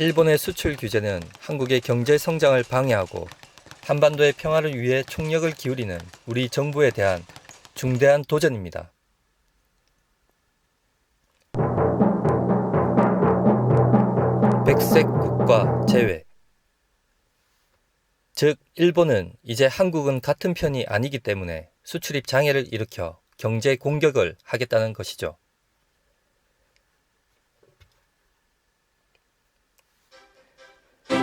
일본의 수출 규제는 한국의 경제 성장을 방해하고 한반도의 평화를 위해 총력을 기울이는 우리 정부에 대한 중대한 도전입니다. 백색 국가 제외 즉 일본은 이제 한국은 같은 편이 아니기 때문에 수출입 장애를 일으켜 경제 공격을 하겠다는 것이죠.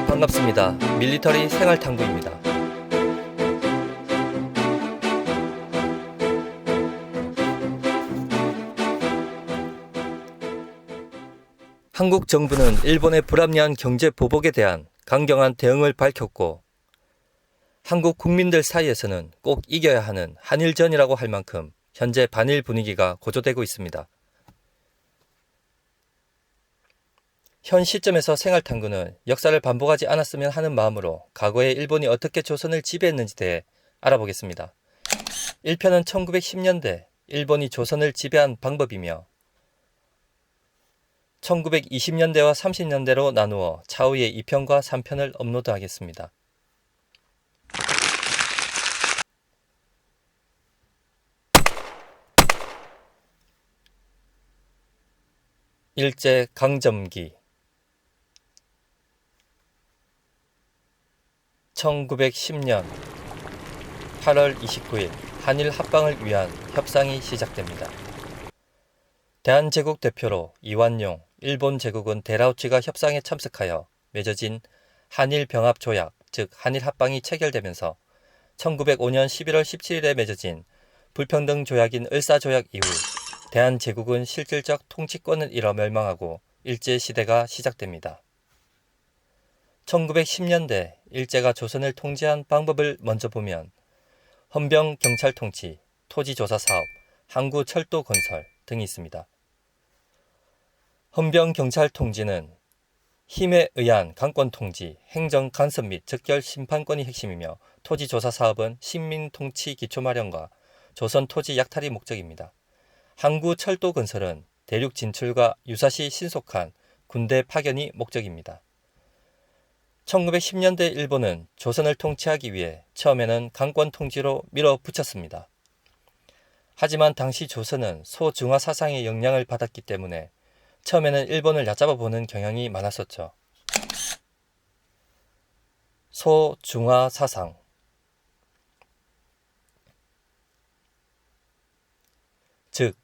반갑습니다. 밀리터리 생활탐구입니다. 한국 정부는 일본의 불합리한 경제 보복에 대한 강경한 대응을 밝혔고 한국 국민들 사이에서는 꼭 이겨야 하는 한일전이라고 할 만큼 현재 반일 분위기가 고조되고 있습니다. 현 시점에서 생활탐구는 역사를 반복하지 않았으면 하는 마음으로 과거에 일본이 어떻게 조선을 지배했는지 대해 알아보겠습니다. 1편은 1910년대 일본이 조선을 지배한 방법이며 1920년대와 30년대로 나누어 차후의 2편과 3편을 업로드하겠습니다. 일제 강점기 1910년 8월 29일 한일 합방을 위한 협상이 시작됩니다. 대한제국 대표로 이완용 일본 제국은 데라우치가 협상에 참석하여 맺어진 한일 병합 조약, 즉 한일 합방이 체결되면서 1905년 11월 17일에 맺어진 불평등 조약인 을사 조약 이후 대한제국은 실질적 통치권을 잃어 멸망하고 일제 시대가 시작됩니다. 1910년대 일제가 조선을 통제한 방법을 먼저 보면 헌병 경찰 통치, 토지 조사 사업, 항구 철도 건설 등이 있습니다. 헌병 경찰 통지는 힘에 의한 강권 통지, 행정 간섭 및 즉결 심판권이 핵심이며 토지 조사 사업은 식민 통치 기초 마련과 조선 토지 약탈이 목적입니다. 항구 철도 건설은 대륙 진출과 유사시 신속한 군대 파견이 목적입니다. 1910년대 일본은 조선을 통치하기 위해 처음에는 강권 통지로 밀어붙였습니다. 하지만 당시 조선은 소중화 사상의 영향을 받았기 때문에 처음에는 일본을 얕잡아 보는 경향이 많았었죠. 소중화 사상 즉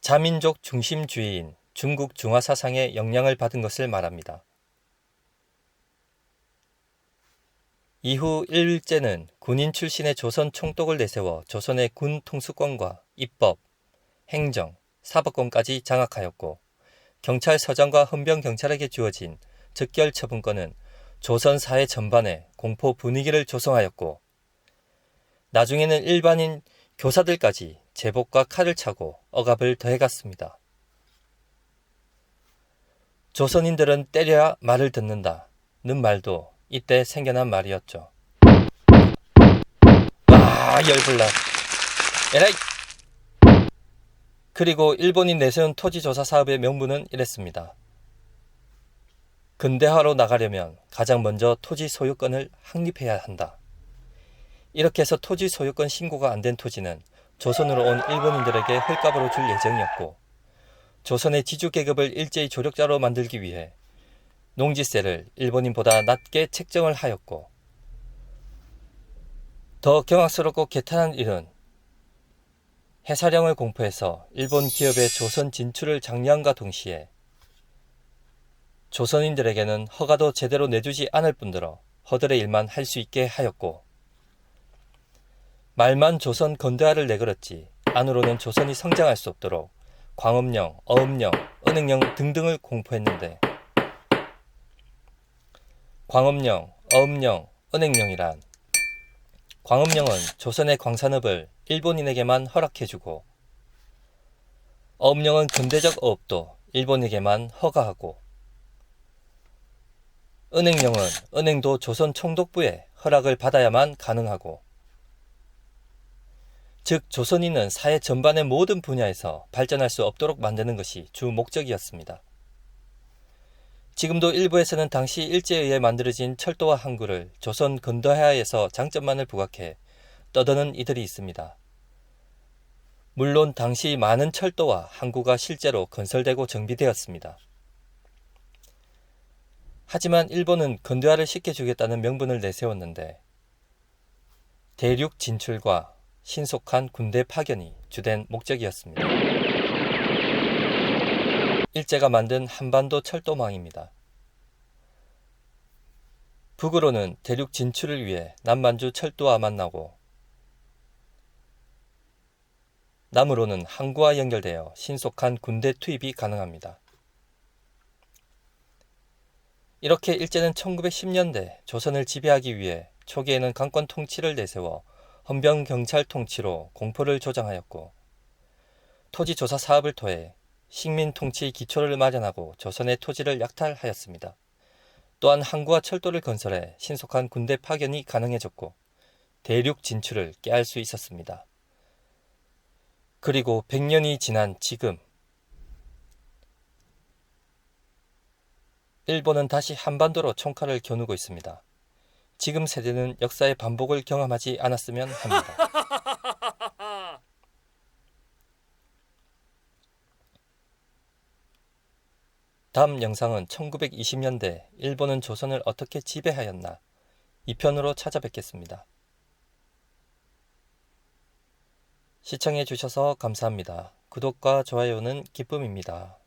자민족 중심주의인 중국 중화 사상의 영향을 받은 것을 말합니다. 이후 일제는 군인 출신의 조선 총독을 내세워 조선의 군 통수권과 입법, 행정, 사법권까지 장악하였고 경찰서장과 헌병경찰에게 주어진 즉결 처분권은 조선 사회 전반에 공포 분위기를 조성하였고 나중에는 일반인 교사들까지 제복과 칼을 차고 억압을 더해갔습니다. 조선인들은 때려야 말을 듣는다는 말도 이때 생겨난 말이었죠. 와 열불나. 에라이. 그리고 일본이 내세운 토지조사 사업의 명분은 이랬습니다. 근대화로 나가려면 가장 먼저 토지 소유권을 확립해야 한다. 이렇게 해서 토지 소유권 신고가 안 된 토지는 조선으로 온 일본인들에게 헐값으로 줄 예정이었고 조선의 지주 계급을 일제히 조력자로 만들기 위해 농지세를 일본인보다 낮게 책정을 하였고 더 경악스럽고 개탄한 일은 해사령을 공포해서 일본 기업의 조선 진출을 장려함과 동시에 조선인들에게는 허가도 제대로 내주지 않을 뿐더러 허들의 일만 할 수 있게 하였고 말만 조선 건대화를 내걸었지 안으로는 조선이 성장할 수 없도록 광업령, 어업령, 은행령 등등을 공포했는데 광업령, 어업령, 은행령이란 광업령은 조선의 광산업을 일본인에게만 허락해주고 어업령은 근대적 어업도 일본에게만 허가하고 은행령은 은행도 조선 총독부의 허락을 받아야만 가능하고 즉 조선인은 사회 전반의 모든 분야에서 발전할 수 없도록 만드는 것이 주 목적이었습니다. 지금도 일부에서는 당시 일제에 의해 만들어진 철도와 항구를 조선 근대화에서 장점만을 부각해 떠드는 이들이 있습니다. 물론 당시 많은 철도와 항구가 실제로 건설되고 정비되었습니다. 하지만 일본은 근대화를 시켜주겠다는 명분을 내세웠는데 대륙 진출과 신속한 군대 파견이 주된 목적이었습니다. 일제가 만든 한반도 철도망입니다. 북으로는 대륙 진출을 위해 남만주 철도와 만나고 남으로는 항구와 연결되어 신속한 군대 투입이 가능합니다. 이렇게 일제는 1910년대 조선을 지배하기 위해 초기에는 강권 통치를 내세워 헌병 경찰 통치로 공포를 조장하였고 토지 조사 사업을 통해 식민 통치 기초를 마련하고 조선의 토지를 약탈하였습니다. 또한 항구와 철도를 건설해 신속한 군대 파견이 가능해졌고 대륙 진출을 깨할 수 있었습니다. 그리고 100년이 지난 지금 일본은 다시 한반도로 총칼을 겨누고 있습니다. 지금 세대는 역사의 반복을 경험하지 않았으면 합니다. 다음 영상은 1920년대 일본은 조선을 어떻게 지배하였나 2편으로 찾아뵙겠습니다. 시청해 주셔서 감사합니다. 구독과 좋아요는 기쁨입니다.